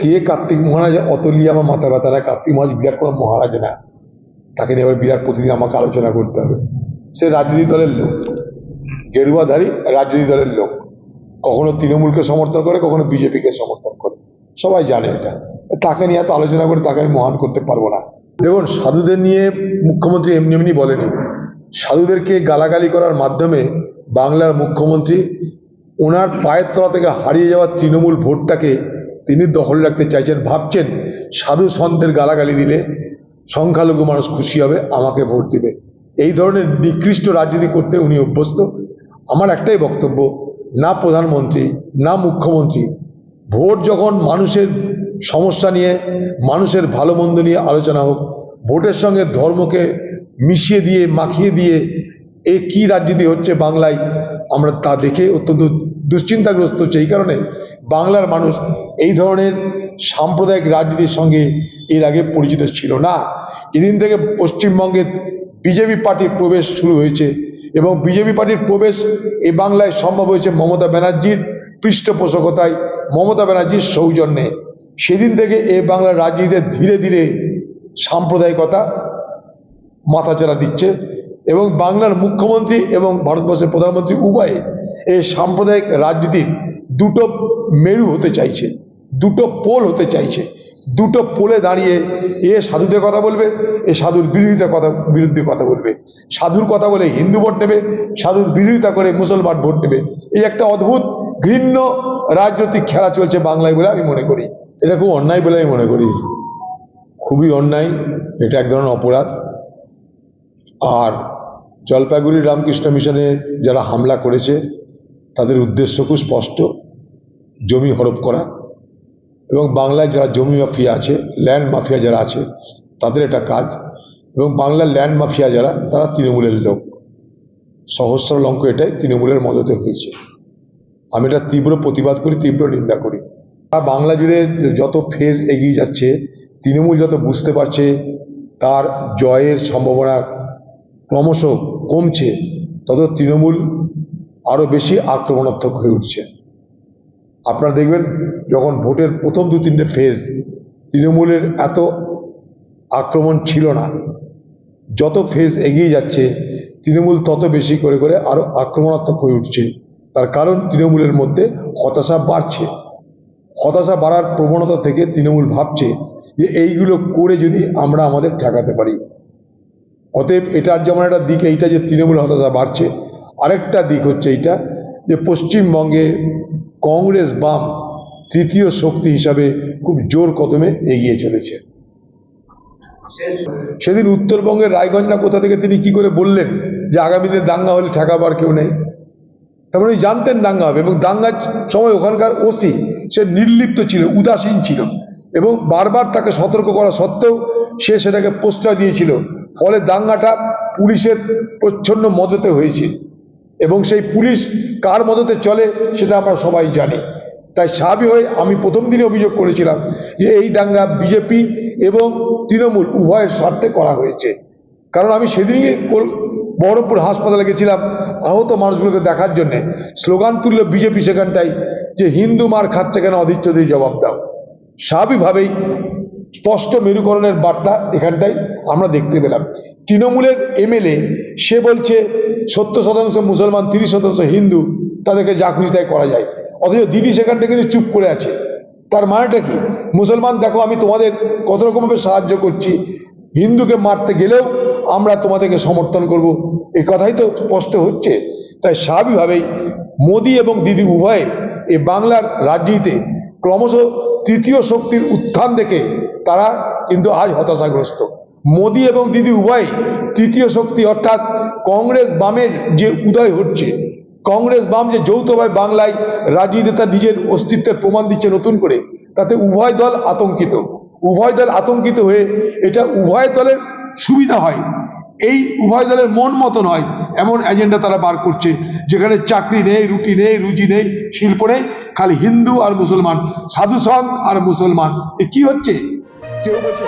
কে কার্তিক মহারাজ অত নিয়ে আমার মাথা ব্যথা না কার্তিক মহারাজ বিরাট কোনো মহারাজ না। তাকে নিয়ে এবার বিরাট প্রতিদিন আমাকে আলোচনা করতে হবে। সে রাজনীতি দলের লোক। গেরুয়াধারী রাজনীতি দলের লোক। কখনো তৃণমূলকে সমর্থন করে, কখনো বিজেপিকে সমর্থন করে। সবাই জানে এটা। তাকে নিয়ে এত আলোচনা করে, তাকে আমি মহান করতে পারব না। দেখুন, সাধুদের নিয়ে মুখ্যমন্ত্রী এমনি এমনি বলেনি। সাধুদেরকে গালাগালি করার মাধ্যমে বাংলার মুখ্যমন্ত্রী ওনার পায়ের তলা থেকে হারিয়ে যাওয়া তৃণমূল ভোটটাকে তিনি দখল রাখতে চাইছেন, ভাবছেন সাধু সন্তের গালাগালি দিলে সংখ্যালঘু মানুষ খুশি হবে, আমাকে ভোট দিবে। এই ধরনের নিকৃষ্ট রাজনীতি করতে উনি অভ্যস্ত। আমার একটাই বক্তব্য, না প্রধানমন্ত্রী, না মুখ্যমন্ত্রী, ভোট যখন মানুষের সমস্যা নিয়ে, মানুষের ভালো মন্দ নিয়ে আলোচনা হোক, ভোটের সঙ্গে ধর্মকে মিশিয়ে দিয়ে, মাখিয়ে দিয়ে এ কি রাজনীতি হচ্ছে বাংলায়, আমরা তা দেখে অত্যন্ত দুশ্চিন্তাগ্রস্ত হচ্ছে। এই কারণে বাংলার মানুষ এই ধরনের সাম্প্রদায়িক রাজনীতির সঙ্গে এর আগে পরিচিত ছিল না। যেদিন থেকে পশ্চিমবঙ্গে বিজেপি পার্টির প্রবেশ শুরু হয়েছে এবং বিজেপি পার্টির প্রবেশ এই বাংলায় সম্ভব হয়েছে মমতা ব্যানার্জির পৃষ্ঠপোষকতায়, মমতা ব্যানার্জির সৌজন্যে। সেদিন থেকে এ বাংলার রাজনীতিতে ধীরে ধীরে সাম্প্রদায়িকতা মাথাচাড়া দিচ্ছে এবং বাংলার মুখ্যমন্ত্রী এবং ভারতবর্ষের প্রধানমন্ত্রী উভয়ে এই সাম্প্রদায়িক রাজনীতির দুটো মেরু হতে চাইছে, দুটো পোল হতে চাইছে। দুটো পোলে দাঁড়িয়ে এ সাধুদের কথা বলবে, এ সাধুর বিরোধিতা কথা, বিরুদ্ধে কথা বলবে। সাধুর কথা বলে হিন্দু ভোট নেবে, সাধুর বিরোধিতা করে মুসলমান ভোট নেবে। এই একটা অদ্ভুত ঘৃণ্য রাজনৈতিক খেলা চলছে বাংলায় বলে আমি মনে করি। এটা খুব অন্যায় বলে আমি মনে করি। খুবই অন্যায়, এটা এক ধরনের অপরাধ। আর জলপাইগুড়ি রামকৃষ্ণ মিশনে যারা হামলা করেছে, তাদের উদ্দেশ্য খুব স্পষ্ট। জমি হরপ করা এবং বাংলায় যারা জমি মাফিয়া আছে ল্যান্ড মাফিয়া যারা আছে, তাদের এটা কাজ। এবং বাংলার ল্যান্ড মাফিয়া যারা, তারা তৃণমূলের লোক। সহস্র লঙ্ক এটাই তৃণমূলের মদতে হয়েছে। আমি এটা তীব্র প্রতিবাদ করি, তীব্র নিন্দা করি। আর বাংলা জুড়ে যত ফেজ এগিয়ে যাচ্ছে, তৃণমূল যত বুঝতে পারছে, তার জয়ের সম্ভাবনা ক্রমশ কমছে, তত তৃণমূল আরও বেশি আক্রমণাত্মক হয়ে উঠছে। আপনারা দেখবেন যখন ভোটের প্রথম দু তিনটে ফেজ তৃণমূলের এত আক্রমণ ছিল না। যত ফেজ এগিয়ে যাচ্ছে, তৃণমূল তত বেশি করে করে আরও আক্রমণাত্মক হয়ে উঠছে। তার কারণ তৃণমূলের মধ্যে হতাশা বাড়ছে। হতাশা বাড়ার প্রবণতা থেকে তৃণমূল ভাবছে যে এইগুলো করে যদি আমরা আমাদের ঠেকাতে পারি। অতএব এটার যেমন একটা দিক, এইটা যে তৃণমূল হতাশা বাড়ছে, আরেকটা দিক হচ্ছে এইটা যে পশ্চিমবঙ্গে কংগ্রেস বাম তৃতীয় শক্তি হিসাবে খুব জোর কদমে এগিয়ে চলেছে। সেদিন উত্তরবঙ্গের রায়গঞ্জ না কোথা থেকে তিনি কি করে বললেন যে আগামী দিনে দাঙ্গা হলে ঠেকাবার কেউ নেই? তারপরে উনি জানতেন দাঙ্গা হবে এবং দাঙ্গার সময় ওখানকার ওসি সে নির্লিপ্ত ছিল, উদাসীন ছিল এবং বারবার তাকে সতর্ক করা সত্ত্বেও সে সেটাকে প্রশ্রয় দিয়েছিল। ফলে দাঙ্গাটা পুলিশের প্রচ্ছন্ন মদতে হয়েছে। এবং সেই পুলিশ কার মদতে চলে সেটা আমরা সবাই জানি। তাই স্বাভাবিক হয়ে আমি প্রথম দিনে অভিযোগ করেছিলাম যে এই দাঙ্গা বিজেপি এবং তৃণমূল উভয়ের স্বার্থে করা হয়েছে। কারণ আমি সেদিনই বহরমপুর হাসপাতালে গেছিলাম আহত মানুষগুলোকে দেখার জন্যে। স্লোগান তুলল বিজেপি সেখানটাই যে, হিন্দু মার খাচ্ছে কেন অধীর চৌধুরী জবাব দাও। স্বাভাবিকভাবেই স্পষ্ট মেরুকরণের বার্তা এখানটাই আমরা দেখতে পেলাম। তৃণমূলের এমএলএ সে বলছে, সত্তর শতাংশ মুসলমান, তিরিশ শতাংশ হিন্দু, তাদেরকে যা খুশি তাই করা যায়। অথচ দিদি সেখানটা কিন্তু চুপ করে আছে। তার মানেটা কি? মুসলমান, দেখো আমি তোমাদের কত রকমভাবে সাহায্য করছি। হিন্দুকে মারতে গেলেও আমরা তোমাদেরকে সমর্থন করব। এই কথাই তো স্পষ্ট হচ্ছে। তাই স্বাভাবিকভাবেই মোদি এবং দিদি উভয়ে এ বাংলার রাজনীতিতে ক্রমশ তৃতীয় শক্তির উত্থান দেখে তারা কিন্তু আজ হতাশাগ্রস্ত। মোদি এবং দিদি উভয় তৃতীয় শক্তি অর্থাৎ কংগ্রেস বামের যে উদয় হচ্ছে, কংগ্রেস বাম যে যৌথভাবে বাংলায় রাজনীতিতে তার নিজের অস্তিত্বের প্রমাণ দিচ্ছে নতুন করে, তাতে উভয় দল আতঙ্কিত। উভয় দল আতঙ্কিত হয়ে এটা উভয় দলের সুবিধা হয়। এই উভয় দলের মন মতন হয় এমন এজেন্ডা তারা বার করছে, যেখানে চাকরি নেই, রুটি নেই, রুজি নেই, শিল্প নেই, খালি হিন্দু আর মুসলমান, সাধু সং আর মুসলমান। এ কি হচ্ছে? কেউ বলছে